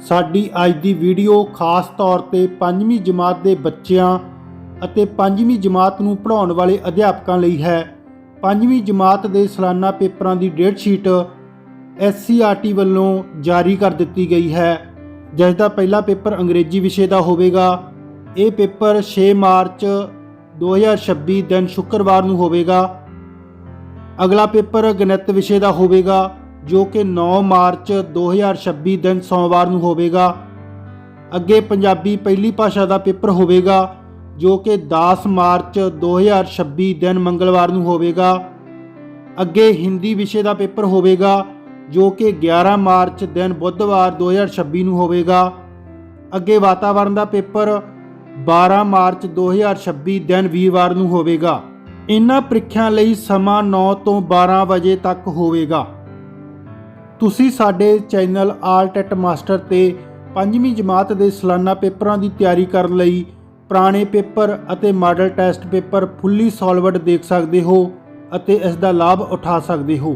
ਸਾਡੀ ਅੱਜ ਦੀ ਵੀਡੀਓ ਖਾਸ ਤੌਰ ਤੇ 5ਵੀਂ ਜਮਾਤ ਦੇ ਬੱਚਿਆਂ ਅਤੇ 5ਵੀਂ ਜਮਾਤ ਨੂੰ ਪੜ੍ਹਾਉਣ ਵਾਲੇ ਅਧਿਆਪਕਾਂ ਲਈ ਹੈ। 5ਵੀਂ ਜਮਾਤ ਦੇ ਸਾਲਾਨਾ ਪੇਪਰਾਂ ਦੀ ਡੇਟ ਸ਼ੀਟ ਐਸਸੀਆਰਟੀ ਵੱਲੋਂ ਜਾਰੀ ਕਰ ਦਿੱਤੀ ਗਈ ਹੈ। ਜਿਸ ਦਾ ਪਹਿਲਾ ਪੇਪਰ ਅੰਗਰੇਜ਼ੀ ਵਿਸ਼ੇ ਦਾ ਹੋਵੇਗਾ। ਇਹ ਪੇਪਰ 6 ਮਾਰਚ 2026 ਦਿਨ ਸ਼ੁੱਕਰਵਾਰ ਨੂੰ ਹੋਵੇਗਾ। ਅਗਲਾ ਪੇਪਰ ਗਣਿਤ ਵਿਸ਼ੇ ਦਾ ਹੋਵੇਗਾ। ਜੋ ਕਿ 9 ਮਾਰਚ 2026 ਦਿਨ ਸੋਮਵਾਰ ਨੂੰ ਹੋਵੇਗਾ। ਅੱਗੇ ਪੰਜਾਬੀ ਪਹਿਲੀ ਭਾਸ਼ਾ ਦਾ ਪੇਪਰ ਹੋਵੇਗਾ, ਜੋ ਕਿ 10 ਮਾਰਚ 2026 ਦਿਨ ਮੰਗਲਵਾਰ ਨੂੰ ਹੋਵੇਗਾ। ਅੱਗੇ ਹਿੰਦੀ ਵਿਸ਼ੇ ਦਾ ਪੇਪਰ ਹੋਵੇਗਾ, ਜੋ ਕਿ 11 ਮਾਰਚ ਦਿਨ ਬੁੱਧਵਾਰ 2026 ਨੂੰ ਹੋਵੇਗਾ। ਅੱਗੇ ਵਾਤਾਵਰਣ ਦਾ ਪੇਪਰ 12 ਮਾਰਚ 2026 ਦਿਨ ਵੀਰਵਾਰ ਨੂੰ ਹੋਵੇਗਾ। ਇਹਨਾਂ ਪ੍ਰੀਖਿਆ ਲਈ ਸਮਾਂ 9 ਤੋਂ 12 ਵਜੇ ਤੱਕ ਹੋਵੇਗਾ। ਤੁਸੀਂ ਸਾਡੇ ਚੈਨਲ ਆਲ ਟੈਟ ਮਾਸਟਰ ਤੇ 5ਵੀਂ ਜਮਾਤ ਦੇ ਸਾਲਾਨਾ ਪੇਪਰਾਂ ਦੀ ਤਿਆਰੀ ਕਰਨ ਲਈ ਪੁਰਾਣੇ ਪੇਪਰ ਅਤੇ model test paper fully solved ਦੇਖ ਸਕਦੇ ਹੋ ਅਤੇ ਇਸ ਦਾ ਲਾਭ ਉਠਾ ਸਕਦੇ ਹੋ।